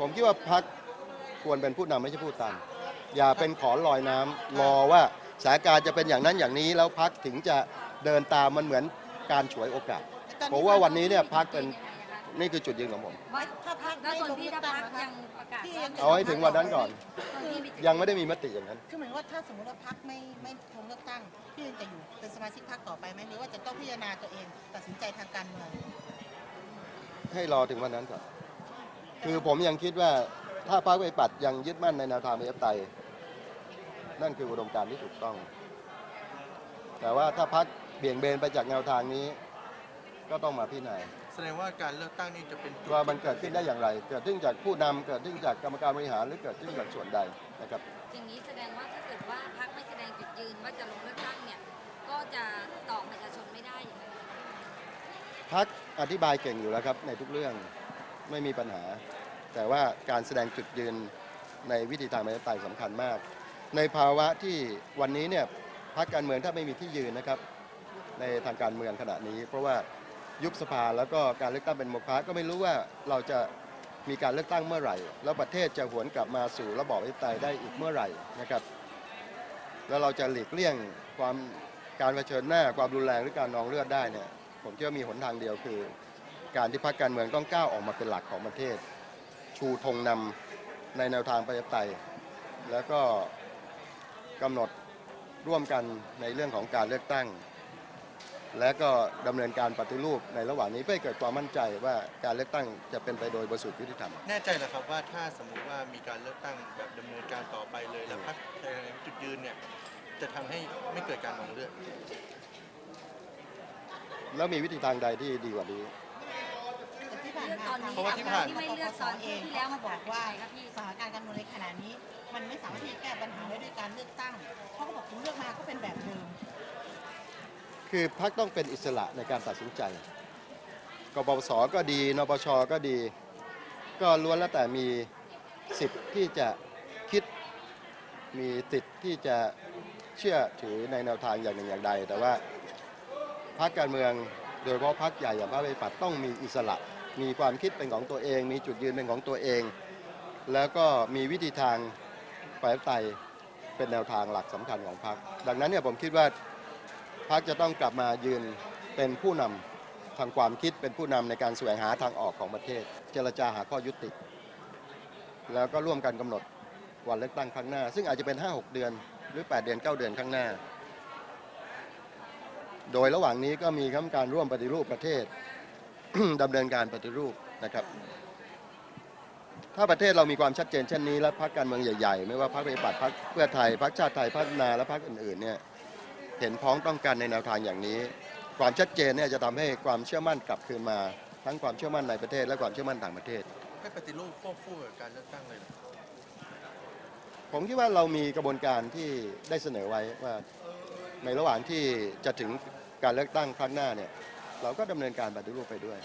ผมคิดว่าพักควรเป็นผู้นำไม่ใช่ผู้ตาม อย่าเป็นขอลอยน้ำรอว่าสถานการณ์จะเป็นอย่างนั้นอย่างนี้แล้วพักถึงจะเดินตามมันเหมือนการฉวยโอกาส ผมว่าวันนี้เนี่ยพักเป็นนี่คือจุดยืนของผมว่าถ้าพรรคแล้วส่วนพี่ไม่ลถ้างเลือกตั้พังกนะคะยังประกาศพี่ว่ายังเอาให้ถึงวันนั้นก่อน ส่วนพี่มียังไม่ได้มีมติอย่างนั้น คือเหมือนว่าถ้าสมมติว่าพรรคไม่ไม่ลงเลือกตั้งพี่ยังจะอยู่เป็นสมาชิกพรรคต่อไปไหมหรือว่าจะต้องพิจารณาตัวเอง ตัดสินใจทางการเมืองให้รอถึงวันนั้นก่อน คือผมยังคิดว่าถ้าพรรคประชาธิปัตย์ยังยึดมั่นในแนวทางประชาธิปไตย นั่นคืออุดมการณ์ที่ถูกต้อง แต่ว่าถ้าพรรคเบี่ยงเบนไปจากแนวทางนี้ ก็ต้องมาพิจารณาแสดงว่าการเลือกตั้งนี่จะเป็นจุดว่ามันเกิดขึ้นได้อย่างไร เกิดขึ้นจากผู้นำเกิดขึ้นจากกรรมการบริหารหรือเกิดขึ้นจากส่วนใดนะครับ อย่างนี้แสดงว่าถ้าเกิดว่าพักไม่แสดงจุดยืนว่าจะลงเลือกตั้งเนี่ย ก็จะตอบประชาชนไม่ได้อย่างนั้น พักอธิบายเก่งอยู่แล้วครับในทุกเรื่อง ไม่มีปัญหา แต่ว่าการแสดงจุดยืนในวิธีทางประชาธิปไตยสำคัญมาก ในภาวะที่วันนี้เนี่ยพักการเมืองถ้าไม่มีที่ยืนนะครับ ในทางการเมืองขณะนี้ เพราะว่ายุบสภาแล้วก็การเลือกตั้งเป็นโมฆะก็ไม่รู้ว่าเราจะมีการเลือกตั้งเมื่อไหร่ แล้วประเทศจะหวนกลับมาสู่ระบอบประชาธิปไตยได้อีกเมื่อไหร่นะครับ แล้วเราจะหลีกเลี่ยงความการเผชิญหน้าความรุนแรงหรือการนองเลือดได้เนี่ยผมคิดว่ามีหนทางเดียวคือ การที่พรรคการเมืองต้องก้าวออกมาเป็นหลักของประเทศ ชูธงนำในแนวทางประชาธิปไตย แล้วก็กำหนดร่วมกันในเรื่องของการเลือกตั้ง และก็ดำเนินการปฏิรูปในระหว่างนี้เพื่อให้เกิดความมั่นใจว่าการเลือกตั้งจะเป็นไปโดยบริสุทธิ์ยุติธรรม แน่ใจเหรอครับว่าถ้าสมมุติว่ามีการเลือกตั้งแบบดำเนินการต่อไปเลยแล้วพรรคแสดงจุดยืนเนี่ยจะทำให้ไม่เกิดการมองเลือกแล้วมีวิธีทางใดที่ดีกว่านี้แต่ที่ผ่าน เลือกมาตอนนี้เพราะว่าที่ผ่าน ที่ไม่เลือกตอนที่แล้วมาบอกว่าไงครับพี่สถานการณ์การเมืองในขณะนี้ มันไม่สามารถที่จะแก้ปัญหาได้ด้วยการเลือกตั้งเพราะเขาบอกคุณเลือกมาก็เป็นแบบเดิมคือพรรคต้องเป็นอิสระในการตัดสินใจกปปสก็ดี นปชก็ดี ก็ล้วนแล้วแต่มีสิทธิ์ที่จะคิด มีสิทธิ์ที่จะเชื่อถือในแนวทางอย่างหนึ่งอย่างใด แต่ว่าพรรคการเมืองโดยเฉพาะพรรคใหญ่อย่างพรรคประชาธิปัตย์ต้องมีอิสระ มีความคิดเป็นของตัวเอง มีจุดยืนเป็นของตัวเอง แล้วก็มีวิธีทางประชาธิปไตยเป็นแนวทางหลักสำคัญของพรรคดังนั้นเนี่ยผมคิดว่าพรรคจะต้องกลับมายืนเป็นผู้นำทางความคิดเป็นผู้นำในการแสวงหาทางออกของประเทศ เจรจาหาข้อยุติ แล้วก็ร่วมกันกำหนดวันเลือกตั้งครั้งหน้า ซึ่งอาจจะเป็น 5-6 เดือนหรือ 8 เดือน 9 เดือนข้างหน้า โดยระหว่างนี้ก็มีคณะกรรมการร่วมปฏิรูปประเทศ ดำเนินการปฏิรูปนะครับ ถ้าประเทศเรามีความชัดเจนเช่นนี้ และพรรคการเมืองใหญ่ ๆ ไม่ว่าพรรคประชาธิปัตย์พรรคเพื่อไทยพรรคชาติไทยพัฒนาและพรรคอื่นๆเนี่ยเห็นพ้องต้องกันในแนวทางอย่างนี้ ความชัดเจนเนี่ยจะทำให้ความเชื่อมั่นกลับคืนมา ทั้งความเชื่อมั่นในประเทศและความเชื่อมั่นต่างประเทศ ให้ปฏิรูปควบคู่กับการเลือกตั้งเลยเหรอผมคิดว่าเรามีกระบวนการที่ได้เสนอไว้ว่าในระหว่างที่จะถึงการเลือกตั้งครั้งหน้าเนี่ย เราก็ดำเนินการปฏิรูปไปด้วย